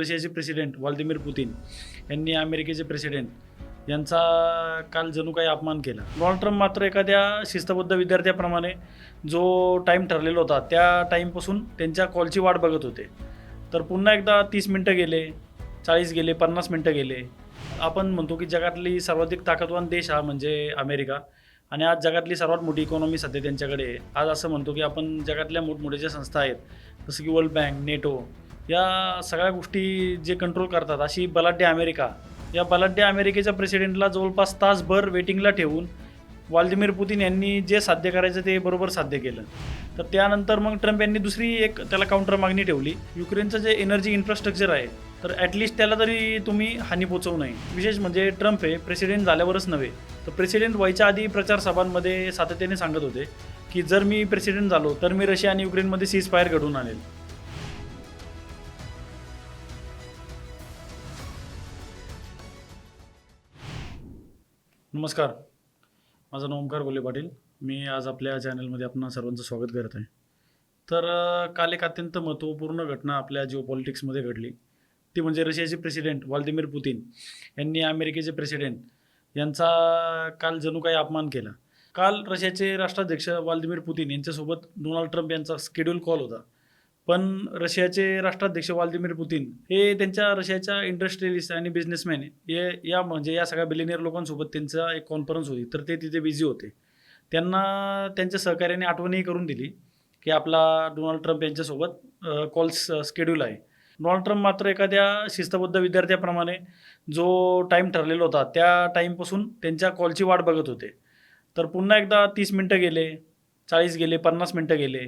रशियाचे president Vladimir Putin यांनी अमेरिकेचे प्रेसिडेंट यांचा काल जणू काही अपमान केला. डोनाल्ड ट्रम्प मात्र एखाद्या शिस्तबद्ध विद्यार्थ्याप्रमाणे जो टाईम ठरलेला होता त्या टाईमपासून त्यांच्या कॉलची वाट बघत होते. तर पुन्हा एकदा तीस मिनटं गेले चाळीस गेले पन्नास मिनटं गेले. आपण म्हणतो की जगातली सर्वाधिक ताकदवान देश हा म्हणजे अमेरिका. आणि आज जगातली सर्वात मोठी इकॉनॉमी सध्या त्यांच्याकडे आहे. आज असं म्हणतो की आपण जगातल्या मोठमोठ्या ज्या संस्था आहेत जसं की वर्ल्ड बँक नेटो या सगळ्या गोष्टी जे कंट्रोल करतात अशी बलाढ्य अमेरिका. या बलाढ्य अमेरिकेच्या प्रेसिडेंटला जवळपास तासभर वेटिंगला ठेवून व्लादिमीर पुतीन यांनी जे साध्य करायचं ते बरोबर साध्य केलं. तर त्यानंतर मग ट्रम्प यांनी दुसरी एक त्याला काउंटर मागणी ठेवली. युक्रेनचं जे एनर्जी इन्फ्रास्ट्रक्चर आहे तर ॲटलिस्ट त्याला तरी तुम्ही हानी पोचवू नये. विशेष म्हणजे ट्रम्प हे प्रेसिडेंट झाल्यावरच नव्हे तर प्रेसिडेंट व्हायच्या आधी प्रचार सभांमध्ये सातत्याने सांगत होते की जर मी प्रेसिडेंट झालो तर मी रशिया आणि युक्रेनमध्ये सीज फायर घडवून आणेल. नमस्कार. माझं नाव ओंकार गोले पाटील. मी आज आपल्या चॅनलमध्ये आपण सर्वांचं स्वागत करत आहे. तर काल एक अत्यंत महत्त्वपूर्ण घटना आपल्या जिओ पॉलिटिक्समध्ये घडली. ती म्हणजे रशियाचे प्रेसिडेंट व्लादिमीर पुतीन यांनी अमेरिकेचे प्रेसिडेंट यांचा काल जणू काही अपमान केला. काल रशियाचे राष्ट्राध्यक्ष व्लादिमीर पुतीन यांच्यासोबत डोनाल्ड ट्रम्प यांचा स्केड्यूल कॉल होता. पण रशियाचे राष्ट्राध्यक्ष व्लादिमीर पुतीन हे त्यांच्या रशियाच्या इंडस्ट्रियलिस्ट आणि बिझनेसमॅन हे या म्हणजे या सगळ्या बिलिनियर लोकांसोबत त्यांचा एक कॉन्फरन्स होती. तर ते तिथे बिझी होते. त्यांना त्यांच्या सहकार्याने आठवणही करून दिली की आपला डोनाल्ड ट्रम्प यांच्यासोबत कॉल्स स्केड्यूल आहे. डोनाल्ड ट्रम्प मात्र एखाद्या शिस्तबद्ध विद्यार्थ्याप्रमाणे जो टाईम ठरलेला होता त्या टाईमपासून त्यांच्या कॉलची वाट बघत होते. तर पुन्हा एकदा तीस मिनटं गेले चाळीस गेले पन्नास मिनटं गेले.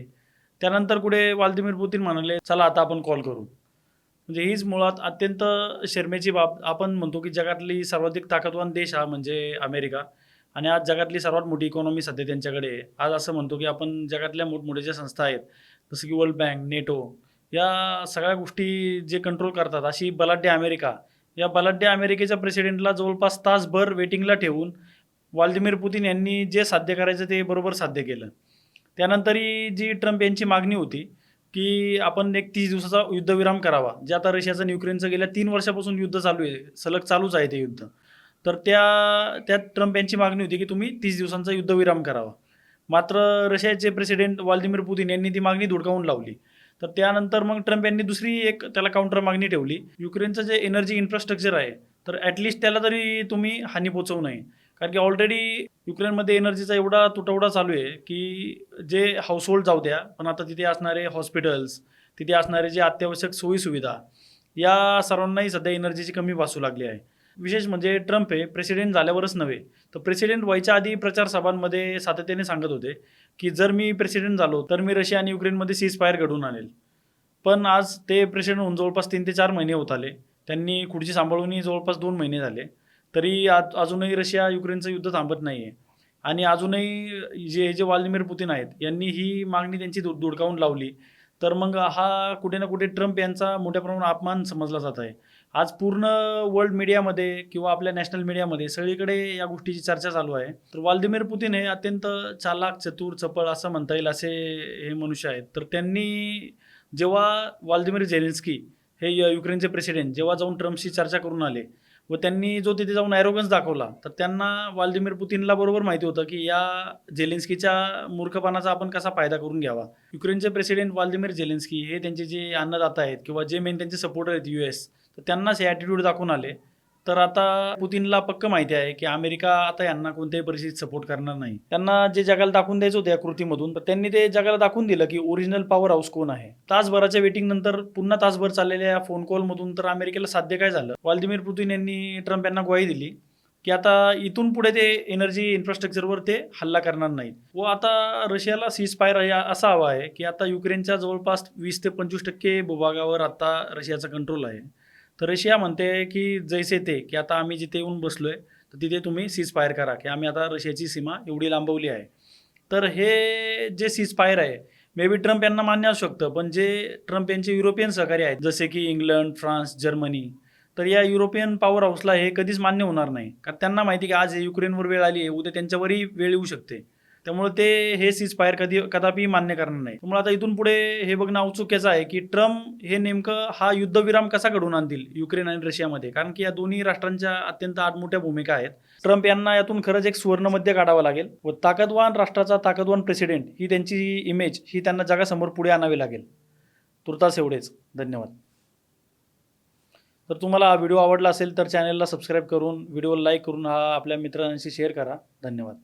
त्यानंतर पुढे व्लादिमीर पुतीन म्हणाले चला आता आपण कॉल करू. म्हणजे हीच मुळात अत्यंत शर्मेची बाब. आपण म्हणतो की जगातली सर्वाधिक ताकदवान देश हा म्हणजे अमेरिका. आणि आज जगातली सर्वात मोठी इकॉनॉमी सध्या त्यांच्याकडे आहे. आज असं म्हणतो की आपण जगातल्या मोठमोठ्या ज्या संस्था आहेत जसं की वर्ल्ड बँक नेटो या सगळ्या गोष्टी जे कंट्रोल करतात अशी बलाढ्य अमेरिका. या बलाढ्य अमेरिकेच्या प्रेसिडेंटला जवळपास तासभर वेटिंगला ठेवून व्लादिमीर पुतीन यांनी जे साध्य करायचं ते बरोबर साध्य केलं. त्यानंतरही जी ट्रम्प यांची मागणी होती की आपण एक तीस दिवसाचा युद्धविराम करावा जे आता रशियाचं आणि युक्रेनचं गेल्या तीन वर्षापासून युद्ध चालू आहे सलग चालूच आहे ते युद्ध. तर त्या त्यात ट्रम्प यांची मागणी होती की तुम्ही तीस दिवसांचा युद्धविराम करावा. मात्र रशियाचे प्रेसिडेंट व्लादिमीर पुतीन यांनी ती मागणी धुडकावून लावली. तर त्यानंतर मग ट्रम्प यांनी दुसरी एक त्याला काउंटर मागणी ठेवली. युक्रेनचं जे एनर्जी इन्फ्रास्ट्रक्चर आहे तर ॲटलिस्ट त्याला तरी तुम्ही हानी पोचवू नये. कारण की ऑलरेडी युक्रेनमध्ये एनर्जीचा एवढा तुटवडा चालू आहे की जे हाऊसहोल्ड जाऊ द्या पण आता तिथे असणारे हॉस्पिटल्स तिथे असणारे जे अत्यावश्यक सोयीसुविधा या सर्वांनाही सध्या एनर्जीची कमी भासू लागली आहे. विशेष म्हणजे ट्रम्प हे प्रेसिडेंट झाल्यावरच नव्हे तर प्रेसिडेंट व्हायच्या आधी प्रचार सभांमध्ये सातत्याने सांगत होते की जर मी प्रेसिडेंट झालो तर मी रशिया आणि युक्रेनमध्ये सीज फायर घडवून आणेल. पण आज ते प्रेसिडेंट होऊन जवळपास तीन ते चार महिने होत आले. त्यांनी खुर्ची सांभाळूनही जवळपास दोन महिने झाले. तरी आज अजूनही रशिया युक्रेनचं युद्ध थांबत नाही आहे आणि अजूनही जे जे व्लादिमीर पुतीन आहेत यांनी ही मागणी त्यांची दु दुडकावून लावली. तर मग हा कुठे ना कुठे ट्रम्प यांचा मोठ्या प्रमाणात अपमान समजला जात आहे. आज पूर्ण वर्ल्ड मीडियामध्ये किंवा आपल्या नॅशनल मीडियामध्ये सगळीकडे या गोष्टीची चर्चा चालू आहे. तर व्लादिमीर पुतीन हे अत्यंत चालाक चतुर चपळ असं म्हणता येईल असे हे मनुष्य आहेत. तर त्यांनी जेव्हा व्लादिमीर झेलेन्स्की हे युक्रेनचे प्रेसिडेंट जेव्हा जाऊन ट्रम्पशी चर्चा करून आले व त्यांनी जो तिथे जाऊन ॲरोगन्स दाखवला तर त्यांना व्लादिमीर पुतीनला बरोबर माहिती होतं की या झेलेन्स्कीच्या मूर्खपणाचा आपण कसा फायदा करून घ्यावा. युक्रेनचे प्रेसिडेंट व्लादिमीर झेलेन्स्की हे त्यांचे जे अन्नदाता आहेत किंवा जे मेन त्यांचे सपोर्टर आहेत यू एस तर त्यांनाच हे ॲटिट्यूड दाखवून आले. तर आता पुतीनला पक्क माहिती आहे की अमेरिका आता यांना कोणत्याही परिस्थितीत सपोर्ट करणार नाही. त्यांना जे जगाला दाखवून द्यायचं होतं या कृतीमधून तर त्यांनी ते जगाला दाखवून दिलं की ओरिजिनल पॉवर हाऊस कोण आहे. तासभराच्या वेटिंग नंतर पुन्हा तासभर चाललेल्या फोन कॉलमधून तर अमेरिकेला साध्य काय झालं? व्लादिमीर पुतीन यांनी ट्रम्प यांना ग्वाही दिली की आता इथून पुढे ते एनर्जी इन्फ्रास्ट्रक्चरवर ते हल्ला करणार नाहीत. व आता रशियाला सीज फायर असा हवा आहे की आता युक्रेनच्या जवळपास वीस ते पंचवीस टक्के भूभागावर आता रशियाचा कंट्रोल आहे. तर रशिया म्हणते की जैसे ते की आता आम्ही जिथे येऊन बसलो आहे तर तिथे तुम्ही सीज फायर करा की आम्ही आता रशियाची सीमा एवढी लांबवली आहे. तर हे जे सीज फायर आहे मे बी ट्रम्प यांना मान्य असू शकतं पण जे ट्रम्प यांचे युरोपियन सहकारी आहेत जसे की इंग्लंड फ्रान्स जर्मनी तर या युरोपियन पॉवर हाऊसला हे कधीच मान्य होणार नाही. कारण त्यांना माहिती की आज युक्रेनवर वेळ आली आहे उद्या त्यांच्यावरही वेळ येऊ शकते. त्यामुळे ते हे सीज फायर कधी कदापि मान्य करणार नाही. त्यामुळे आता इथून पुढे हे बघणं औत्सुक्याचं आहे की ट्रम्प हे नेमकं हा युद्धविराम कसा घडवून आणतील युक्रेन आणि रशियामध्ये? कारण की या दोन्ही राष्ट्रांच्या अत्यंत आडमोठ्या भूमिका आहेत. ट्रम्प यांना यातून खरंच एक सुवर्णमध्य काढावं लागेल व ताकदवान राष्ट्राचा ताकदवान प्रेसिडेंट ही त्यांची इमेज ही त्यांना जगासमोर पुढे आणावी लागेल. तुर्तास एवढेच. धन्यवाद. तर तुम्हाला हा व्हिडिओ आवडला असेल तर चॅनलला सबस्क्राईब करून व्हिडिओला लाईक करून हा आपल्या मित्रांशी शेअर करा. धन्यवाद.